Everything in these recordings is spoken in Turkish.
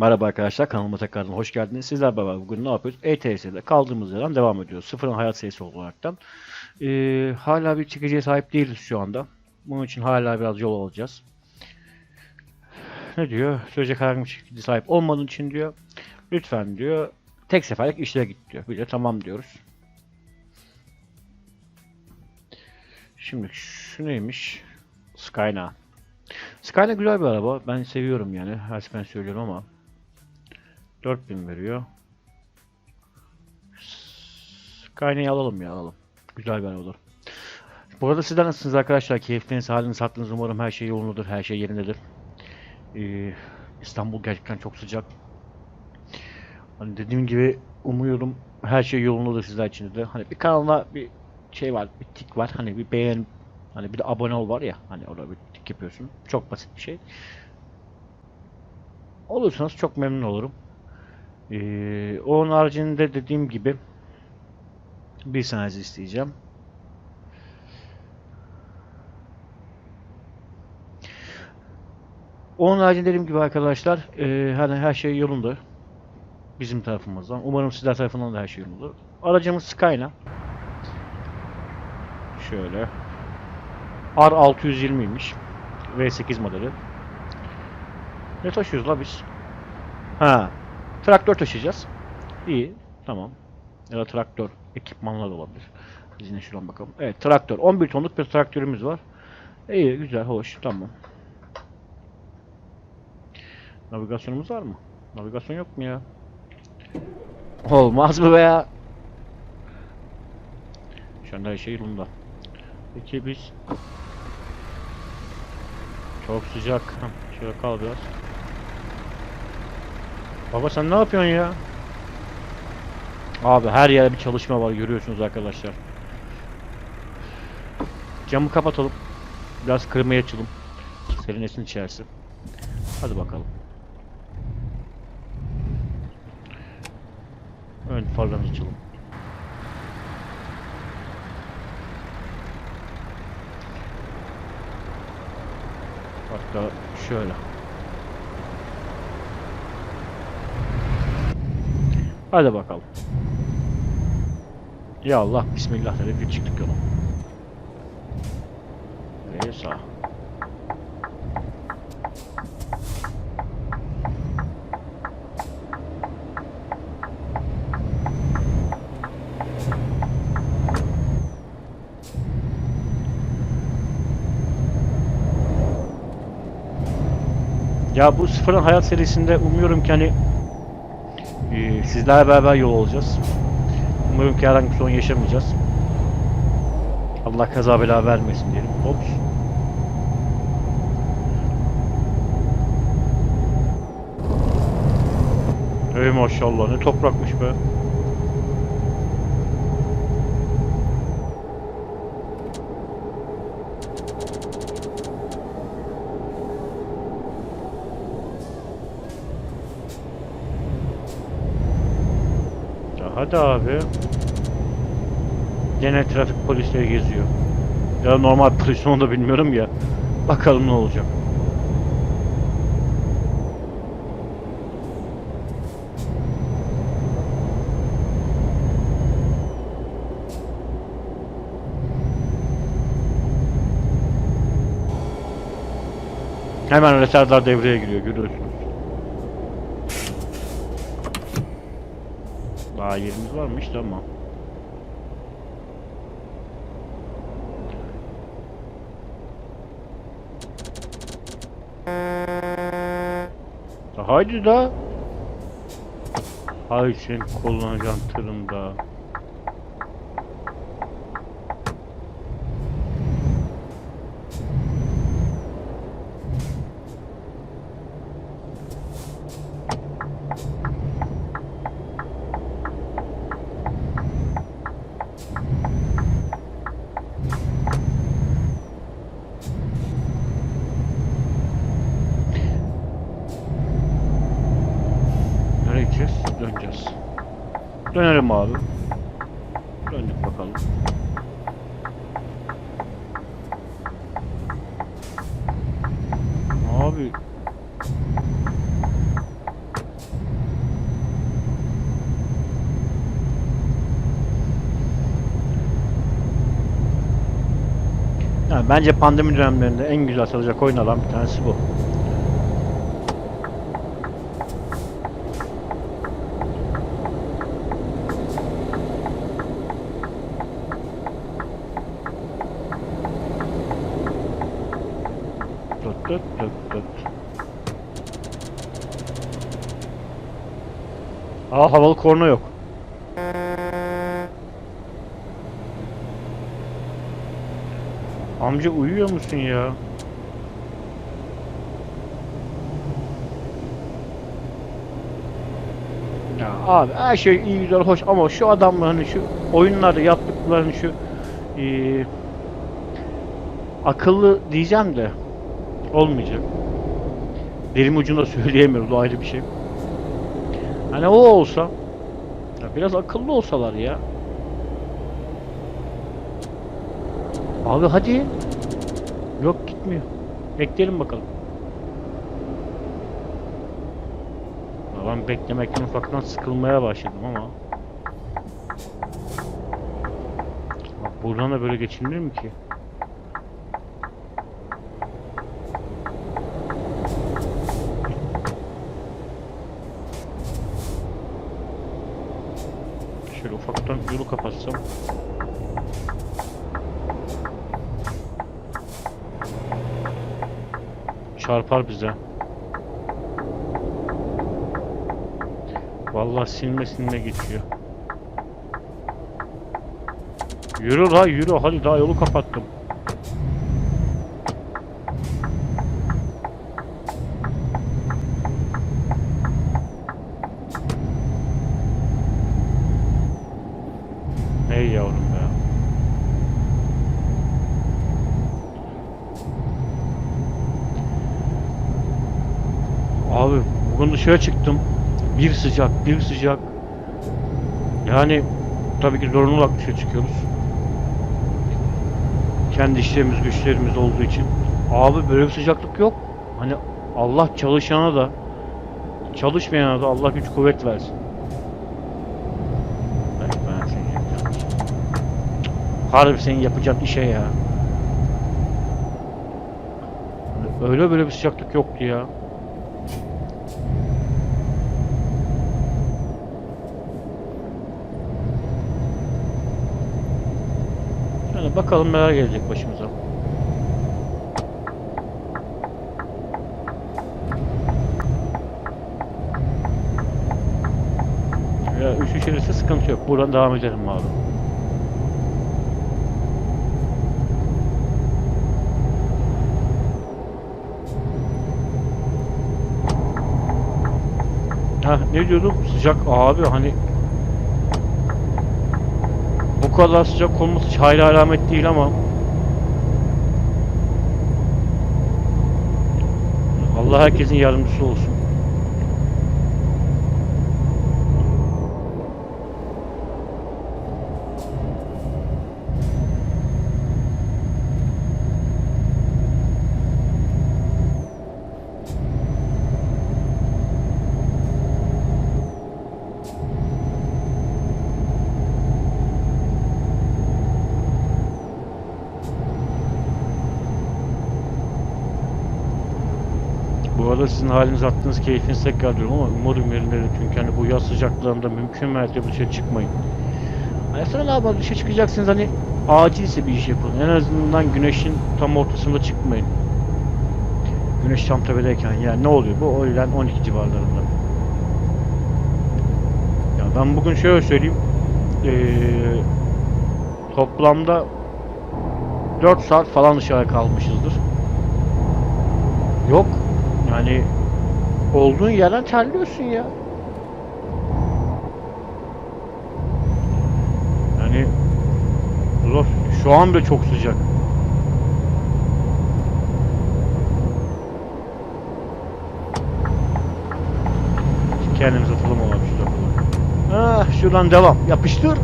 Merhaba arkadaşlar kanalıma tekrardan hoş geldiniz. Sizler beraber bugün ne yapıyoruz? ETS'de kaldığımız yerden devam ediyoruz. Sıfırın hayat serisi olaraktan. Ee, hala bir çekiciye sahip değiliz şu anda. Bunun için hala biraz yol alacağız. Ne diyor? Söyleyecek herhangi bir çekici sahip olmadığın için diyor. Lütfen diyor. Tek seferlik işlere git diyor. Biz de tamam diyoruz. Şimdi şu neymiş? Skyna. Skyna güzel bir araba. Ben seviyorum yani. Her sefer söylüyorum ama. 4000 veriyor. Skyne'yi alalım ya alalım. Güzel bir olur. Bu arada sizler nasılsınız arkadaşlar? Keyifleriniz, haliniz, hattınız umarım her şey yolundadır, her şey yerindedir. Ee, İstanbul gerçekten çok sıcak. Hani dediğim gibi umuyorum her şey yolundadır sizler için de. Hani bir kanalına bir şey var, bir tik var. Hani bir beğen, hani bir de abone ol var ya. Hani orada bir tik yapıyorsun. Çok basit bir şey. Olursanız çok memnun olurum. Ee, onun haricinde dediğim gibi bir saniyenizi isteyeceğim. Onun haricinde dediğim gibi arkadaşlar e, hani her şey yolunda. Bizim tarafımızdan. Umarım sizler tarafından da her şey yolunda. Aracımız Skyna. Şöyle. R620'ymiş. V8 modeli. Ne taşıyoruz la biz? Ha. Traktör taşıyacağız. İyi. Tamam. Ya da traktör ekipmanlar olabilir. Biz yine şuradan bakalım. Evet traktör. 11 tonluk bir traktörümüz var. İyi güzel hoş tamam. Navigasyonumuz var mı? Navigasyon yok mu ya? Olmaz mı be ya? Şu anda her şey yolunda. Peki biz çok sıcak. Şöyle kal biraz. Baba sen ne yapıyorsun ya? Abi her yerde bir çalışma var görüyorsunuz arkadaşlar. Camı kapatalım. Biraz kırmaya açalım. Serinlesin içerisi. Hadi bakalım. Ön farlarını açalım. Hatta şöyle. Hadi bakalım. Ya Allah bismillah dedi bir çıktık yola. Ve sağ. Ya bu sıfırın hayat serisinde umuyorum ki hani ee, sizlerle beraber yol olacağız. Umarım ki herhangi bir sorun yaşamayacağız. Allah kaza bela vermesin diyelim. Ops. Ey maşallah ne toprakmış be. Ya hadi abi. Gene trafik polisleri geziyor. Ya normal polis onu da bilmiyorum ya. Bakalım ne olacak. Hemen retardlar devreye giriyor görüyorsunuz. Daha yerimiz varmış tamam. Haydi da. Hay sen kullanacağın tırında. Dönerim abi. Döndük bakalım. Abi. Yani bence pandemi dönemlerinde en güzel satacak oyun alan bir tanesi bu. Tut tut tut. Aa havalı korna yok. Amca uyuyor musun ya? Ya abi her şey iyi güzel hoş ama şu adamların şu oyunlarda yaptıklarını şu eee, akıllı diyeceğim de olmayacak. Dilim ucunda söyleyemiyoruz o ayrı bir şey. Hani o olsa ya biraz akıllı olsalar ya. Abi hadi. Yok gitmiyor. Bekleyelim bakalım. Ben beklemekten ufaktan sıkılmaya başladım ama. Bak buradan da böyle geçilir mi ki? Şöyle ufaktan yolu kapatsam. Çarpar bize. Vallahi silme silme geçiyor. Yürü la yürü hadi daha yolu kapattım. Hey yavrum ya. Abi bugün dışarı çıktım. Bir sıcak, bir sıcak. Yani tabii ki zorunlu olarak dışarı çıkıyoruz. Kendi işlerimiz, güçlerimiz olduğu için. Abi böyle bir sıcaklık yok. Hani Allah çalışana da çalışmayana da Allah güç kuvvet versin. Ben, seni. Harbi senin yapacağın işe ya. Öyle böyle bir sıcaklık yoktu ya. Yani bakalım neler gelecek başımıza. Ya üşüşürse sıkıntı yok. Buradan devam edelim abi. Ha ne diyordum? Sıcak abi hani kadar sıcak olması hiç hayra alamet değil ama Allah herkesin yardımcısı olsun. Bu arada sizin haliniz aklınız keyfiniz tekrar diyorum ama umarım yerindedir çünkü hani bu yaz sıcaklarında mümkün mertebe dışarı çıkmayın. Hani sonra ne yapalım dışarı çıkacaksınız hani acilse bir iş yapın. En azından güneşin tam ortasında çıkmayın. Güneş tam tepedeyken yani ne oluyor bu? Öğlen 12 civarlarında. Ya ben bugün şöyle söyleyeyim. Ee, toplamda 4 saat falan dışarı kalmışızdır. Yok. Yani olduğun yerden terliyorsun ya. Yani zor. Şu an bile çok sıcak. Kendimiz atalım abi şuradan. Ah şuradan devam. Yapıştır.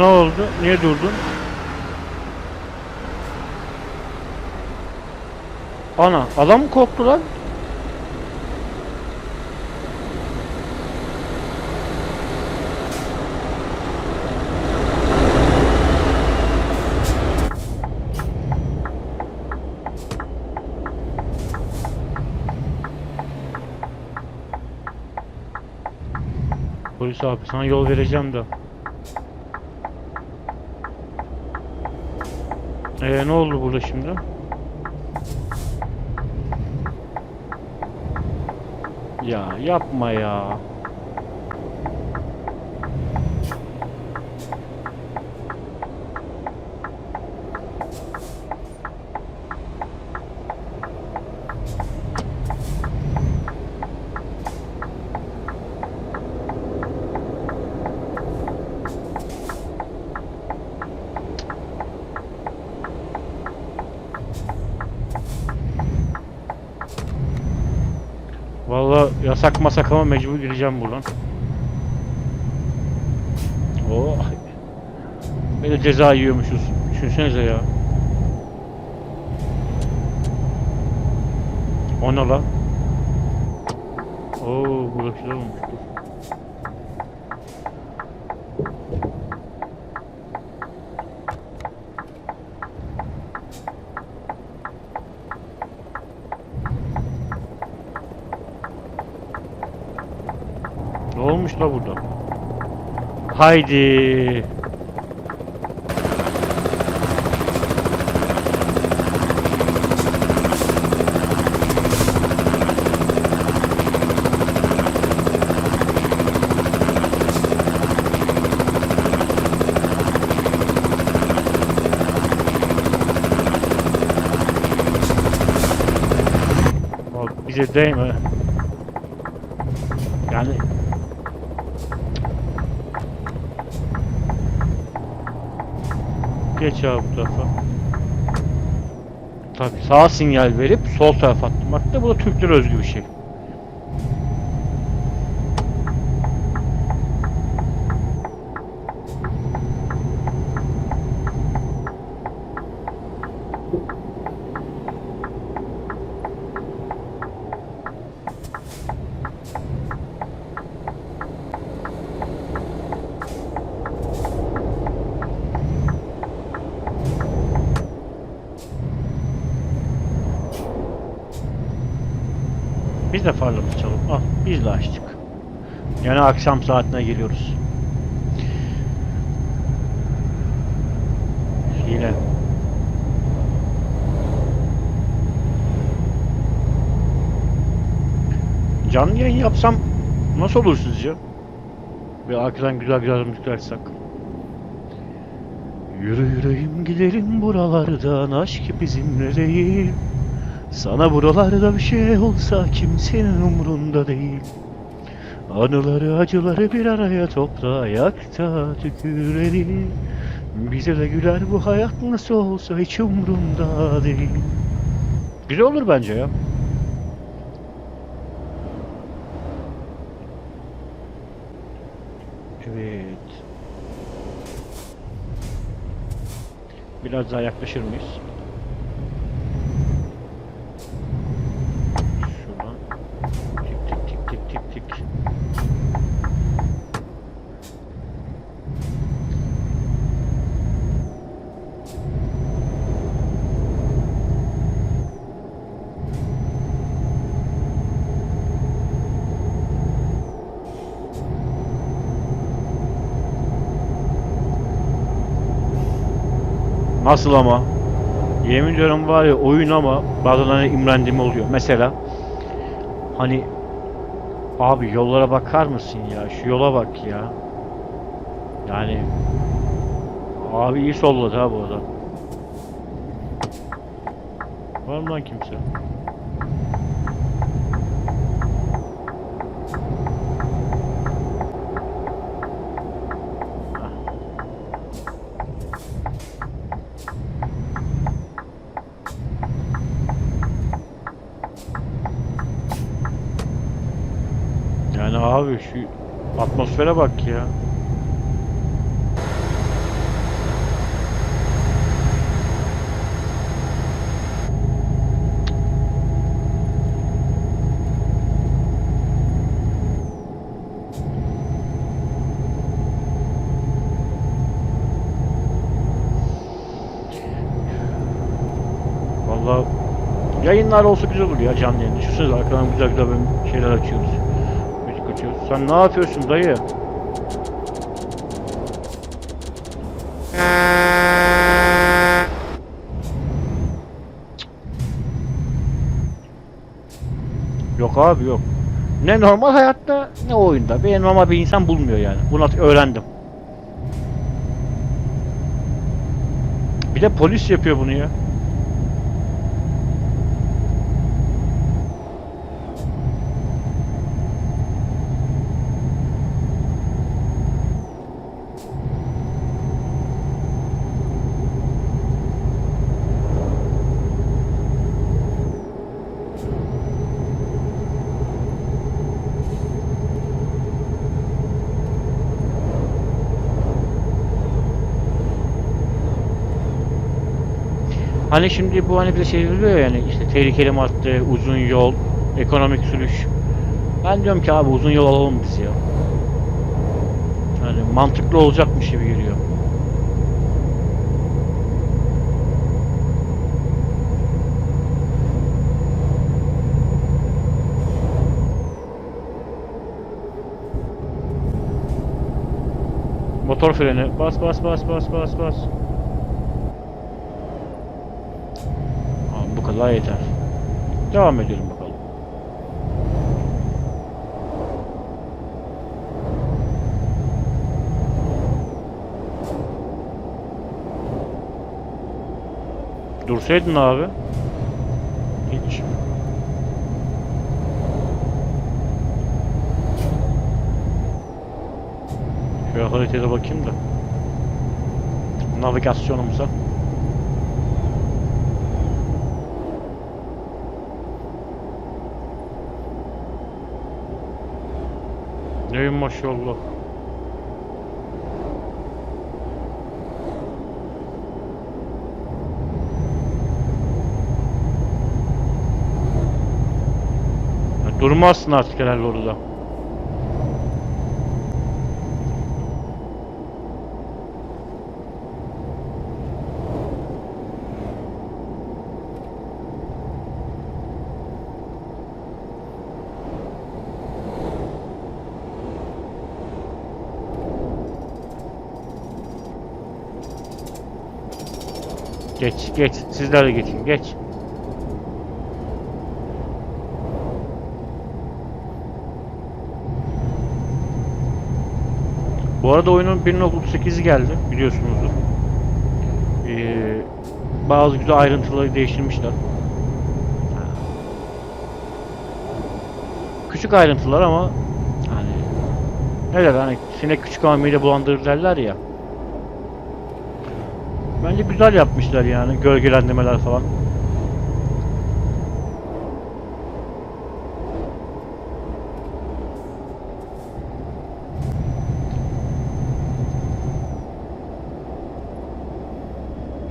Ne oldu? Niye durdun? Ana adam mı korktu lan? Polis abi sana yol vereceğim de. Ee ne oldu burada şimdi? Ya yapma ya. Vallahi yasak masak ama mecbur gireceğim buradan. Oh. De ceza yiyormuşuz. Düşünsenize ya. O ne lan? Oo, burada güzel olmuş. Dur. Ne olmuş la burada? Haydi. Bize değme. Yani Geç abi bu tarafa. Tabii sağ sinyal verip sol tarafa attırmak da bu da Türklere özgü bir şey. Biz de farlarımızı çalalım. Ah biz de açtık. Yani akşam saatine geliyoruz. Hile. Canlı yayın yapsam nasıl olur sizce? Bir arkadan güzel güzel açsak. Yürü yüreğim gidelim buralardan aşk bizimle değil. Sana buralarda bir şey olsa kimsenin umrunda değil. Anıları acıları bir araya topla ayakta tükürelim. Bize de güler bu hayat nasıl olsa hiç umrunda değil. Güzel olur bence ya. Evet. Biraz daha yaklaşır mıyız? Şuradan. Tik tik tik tik tik tik. Nasıl ama? Yemin ediyorum var ya oyun ama bazen hani imrendiğim oluyor. Mesela hani abi yollara bakar mısın ya? Şu yola bak ya. Yani abi iyi solladı ha bu adam. Var mı lan kimse? abi şu atmosfere bak ya. Vallahi yayınlar olsa güzel olur ya canlı yayın. Düşünsenize arkadan güzel güzel böyle şeyler açıyoruz. Açıyoruz. Sen ne yapıyorsun dayı? Yok abi yok. Ne normal hayatta ne oyunda. Bir normal bir insan bulmuyor yani. Bunu öğrendim. Bir de polis yapıyor bunu ya. Hani şimdi bu hani bir şey oluyor yani işte tehlikeli madde, uzun yol, ekonomik sürüş. Ben diyorum ki abi uzun yol alalım biz ya. Yani mantıklı olacakmış gibi geliyor. Motor freni. Bas bas bas bas bas bas. Tamam, bu kadar yeter. Devam edelim bakalım. Dursaydın abi. Hiç. Şöyle haritaya bakayım da. Navigasyonumuza. Neyim maşallah. Durmazsın artık herhalde orada. Geç, geç. Sizler de geçin, geç. Bu arada oyunun 1.38'i geldi, biliyorsunuzdur. Ee, bazı güzel ayrıntıları değiştirmişler. Küçük ayrıntılar ama hani ne der hani sinek küçük ama mide bulandırır derler ya. Bence güzel yapmışlar yani gölgelendirmeler falan.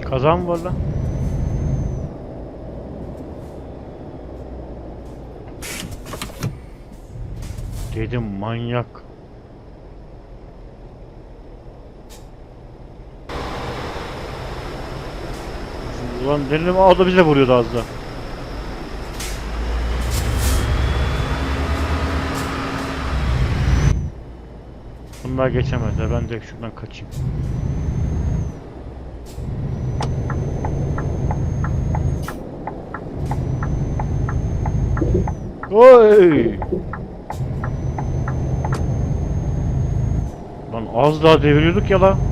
Kazan var lan. Dedim manyak. Ulan dedim o da bize vuruyordu az da. Bunlar geçemezler. Ben de şuradan kaçayım. Oy! Lan az daha deviriyorduk ya lan.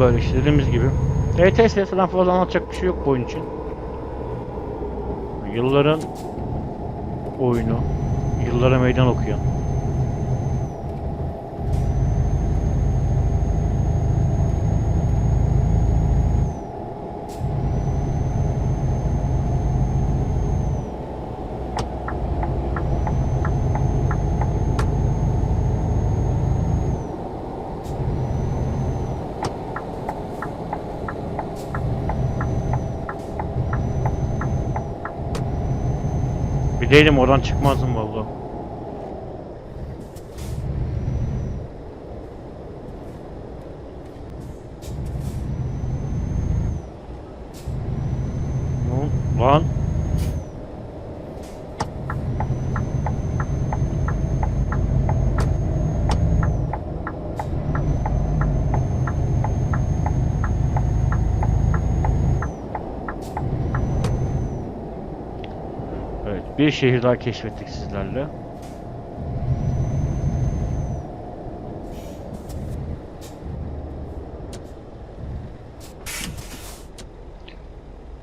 Böyle işte dediğimiz gibi. ETS falan fazla anlatacak bir şey yok bu oyun için. Yılların oyunu, yıllara meydan okuyan. Gideydim oradan çıkmazdım vallahi. Ne- Lan Evet, bir şehir daha keşfettik sizlerle.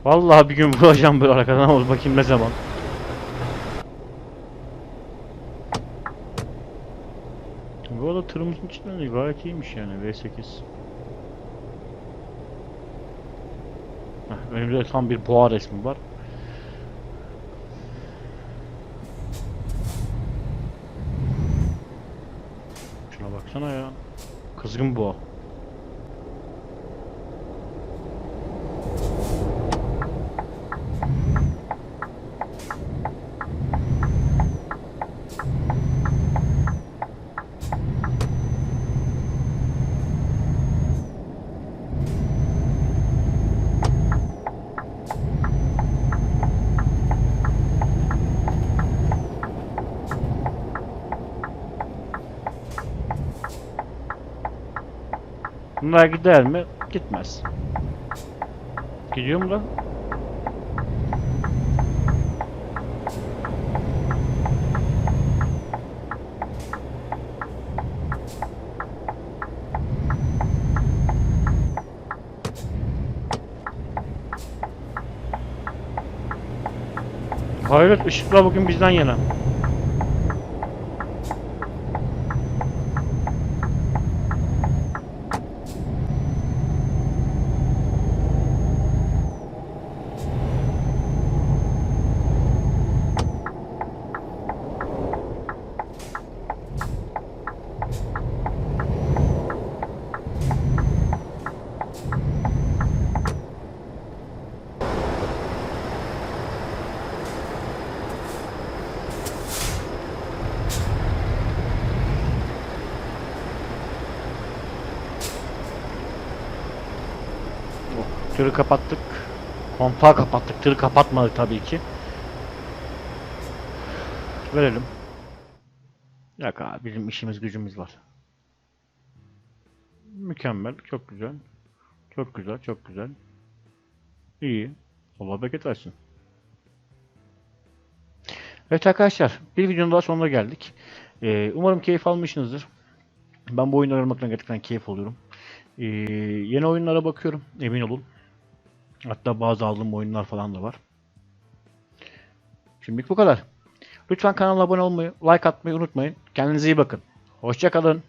Vallahi bir gün vuracağım böyle arkadan ama bakayım ne zaman. Bu arada tırımızın içinden de gayet iyiymiş yani V8. Heh, önümüzde tam bir boğa resmi var. Şuna baksana ya. Kızgın boğa. Bunlar gider mi? Gitmez. Gidiyor mu lan? Hayret ışıklar bugün bizden yana. Oh, Tırı kapattık. Kontağı kapattık. Tırı kapatmadık tabii ki. Verelim. Yok abi bizim işimiz gücümüz var. Mükemmel. Çok güzel. Çok güzel. Çok güzel. İyi. Allah bereket versin. Evet arkadaşlar. Bir videonun daha sonuna geldik. Ee, umarım keyif almışsınızdır. Ben bu oyunları oynamaktan gerçekten keyif alıyorum. Ee, yeni oyunlara bakıyorum. Emin olun. Hatta bazı aldığım oyunlar falan da var. Şimdilik bu kadar. Lütfen kanala abone olmayı, like atmayı unutmayın. Kendinize iyi bakın. Hoşçakalın.